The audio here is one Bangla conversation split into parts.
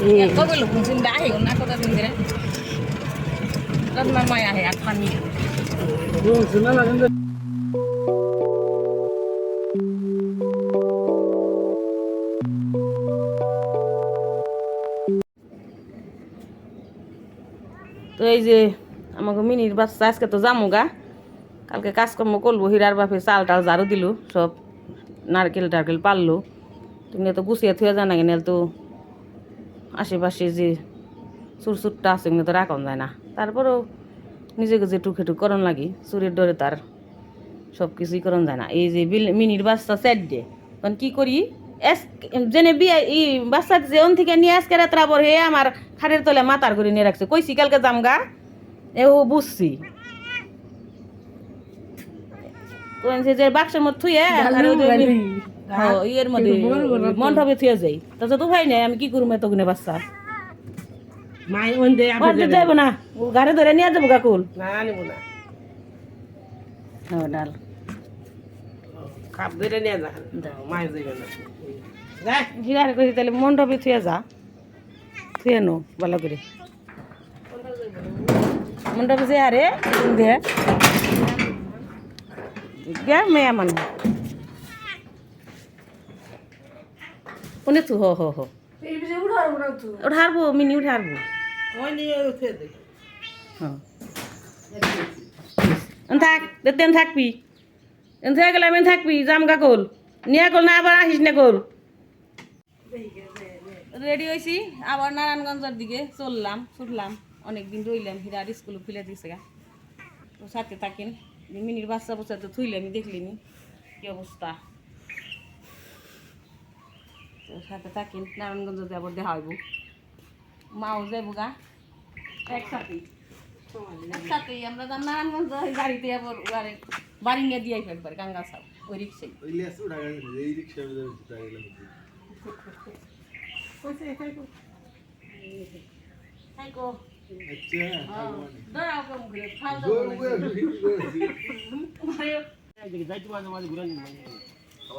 tin thế đấy rất mà mày à thì ăn phần nhỉ তো এই যে আমাকে মিনির বাচ্চা, আজকে তো যামু গা। কালকে কাজকর্ম করব, হীরার বাপে চাল টাল ঝাড়ু দিল, সব নারকেল টারকেল পারল তুমি তো গুছিয়ে থুয়ে জানা কিনে তো আশেপাশে যে চুরচুরটা আছে এগুলো তো রাখন যায় না। তারপরেও নিজেকে যে টুকে টুক করন লাগি চুরের ডরে তার সব কিছুই করন যায় না। এই যে বিল- মিনির বাচ্চা সেট দে তখন কি করি? এস জেনে বিয়ে ই বাচ্চা যে ওন থেকে নিয়ে আজকে রাত্রা পর হে আমার খাটের তলে মাতার করে নিয়ে রাখছে। কইছি কালকে জামগা এ ও বুঝছি। যে বাক্সের মধ্যে থুয়ে ইয়ের মধ্যে মন্ডপে থুয়ে যাই তাতে তো ভাই নাই আমি কি করব এতগুনে বাচ্চা? আপনি না গাড়ি ধরে নিয়ে যাব কাকুল। না নিব না। হ্যাঁ ডাল। খাপ ধরে নিয়ে যা। না। কইছি তাহলে মন্ডপে থুয়ে যা। থুয়ে নো ভালো করে। মন্ডপে যে আরে দে। মেয়া মানুষ কোনে থু হো হো হো। উঠারবো, মিনি উঠারবো। থাক দেন থাকবি। এন থেকে গেলে আমি থাকবি, যাম গা কল। নিয়ে কল না, আবার আসিস না কল। রেডি হয়েছি আবার নারায়ণগঞ্জের দিকে চললাম, ছুটলাম। অনেকদিন রইলাম হীরার স্কুল খুলে দিছে গা। তো সাথে থাকেন। মিনির বাচ্চা বাচ্চা তো থুইলাম দেখলিনি। কি অবস্থা? তো সাথে থাকেন নারায়ণগঞ্জে আবার দেখা হইব। মাও যাইব গা। একসাথেই একসাথেই আমরা যাম নারায়ণগঞ্জ গাড়িতে আবার ওয়ারে নিয়ে দিয়ে একবার গঙ্গা সাহ ওই কেমন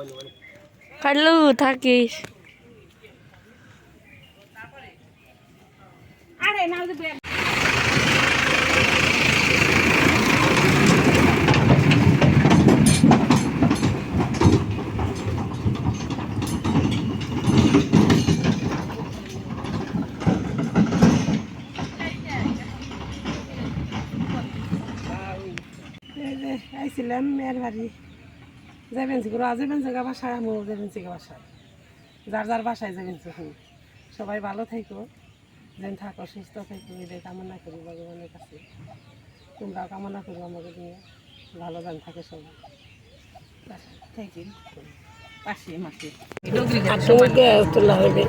করে আরে, না যে, আইছিলাম মেয়ের বাড়ি। যাবেন সিগুলো যাবেন জায়গা বাসায়, আমিও যাবেন জায়গা বাসায়। যার যার বাসায় যাবেন সবাই ভালো থাকো যেন থাকো সুস্থ থাকো এটাই কামনা করি ভগবানের কাছে। তোমরাও কামনা করো আমাকে নিয়ে ভালো যান থাকে সবাই থাকি পাশে মাসে। তোলা হবে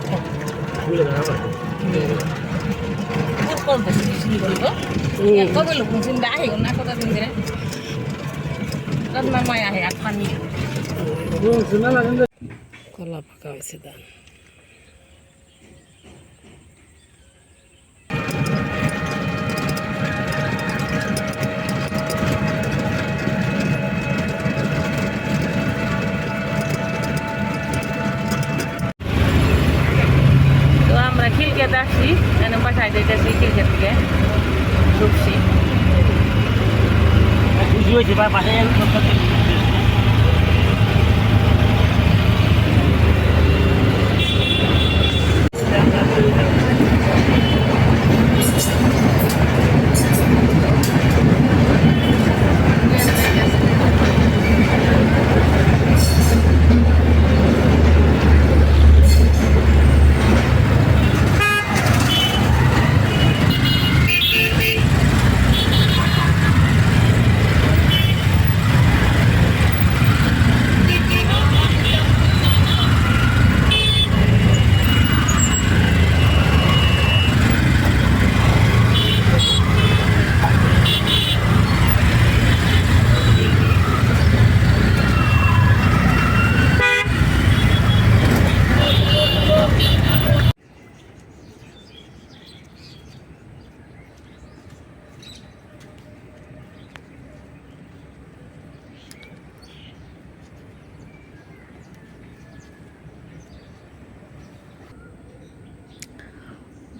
কবে লোক না কথা দিন কলা পাকা হয়েছে দান তো আমরা খিলকেতে আসছি এনে বাসায় যাইতেছি খিলকে থেকে ঢুকছি বুঝি হয়েছে বা বাসায়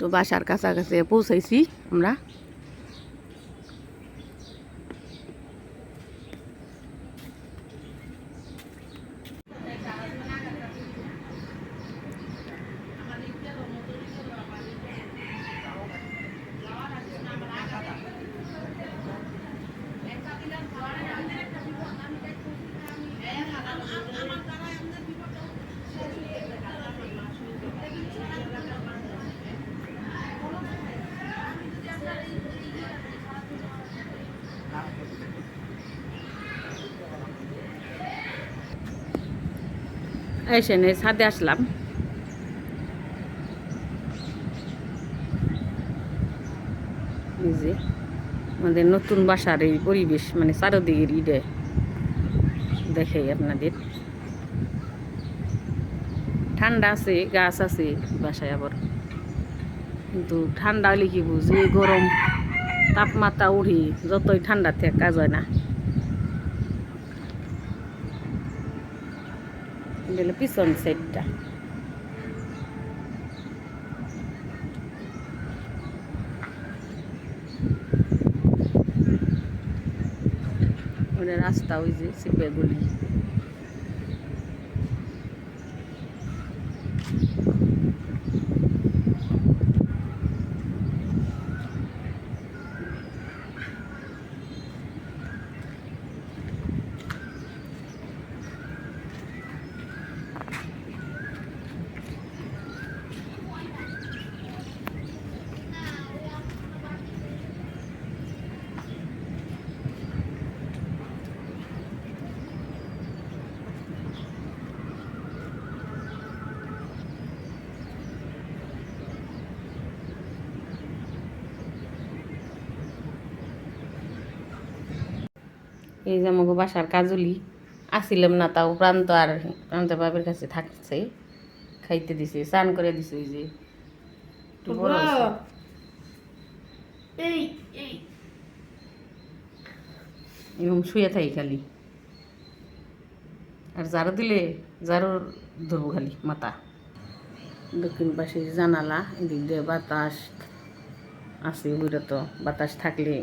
তো বাসার কাছাকাছি পৌঁছাইছি আমরা। এসে নে, ছাদে আসলাম। এই যে আমাদের নতুন বাসার এই পরিবেশ মানে চারোদিকের ইডে দেখাই আপনাদের। ঠান্ডা আছে, গাছ আছে বাসায় আবার। কিন্তু ঠান্ডা হলে কি বুঝি গরম তাপমাত্রা উঠি যতই ঠান্ডা থেকে, কাজ হয় না। এটা হলো পিছন সাইডটা ওটা রাস্তা ওই যে সিপে এই যে আমাকে বাসার কাজলি আসিলাম না তাও প্রান্ত আর প্রান্ত বাবের কাছে থাকছে। খাইতে দিছে স্নান করে দিছে ওই যে। একটু বড় এরকম শুয়ে থাকি খালি। আর ঝাড়ু দিলে ঝাড়ু ধরবো খালি মাথা। দক্ষিণ পাশে জানালা এদিক দিয়ে বাতাস আছে ওইটা তো বাতাস থাকলে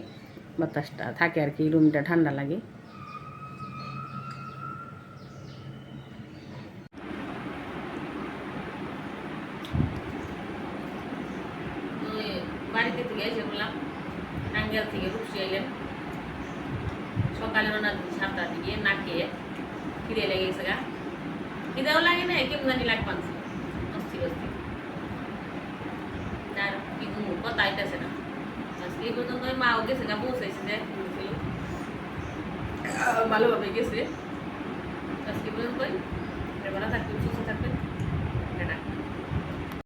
বাতাসটা থাকে আর কি রুমটা ঠান্ডা লাগে। বাড়িতে থেকে এসে বললাম টাঙ্গাল থেকে রুপসি এলেন সকালে ওনার সাতটার দিকে না খেয়ে খিদে লেগে গেছে গা। খিদেও লাগে না কেমন জানি লাগ পাচ্ছে অস্থির অস্থির তার কি কথা আইতেছে না। এই পর্যন্ত মাও গেছে গা, পৌঁছাইছে যে। ভালোভাবে গেছে। আজকে পর্যন্ত সুস্থ থাকবেন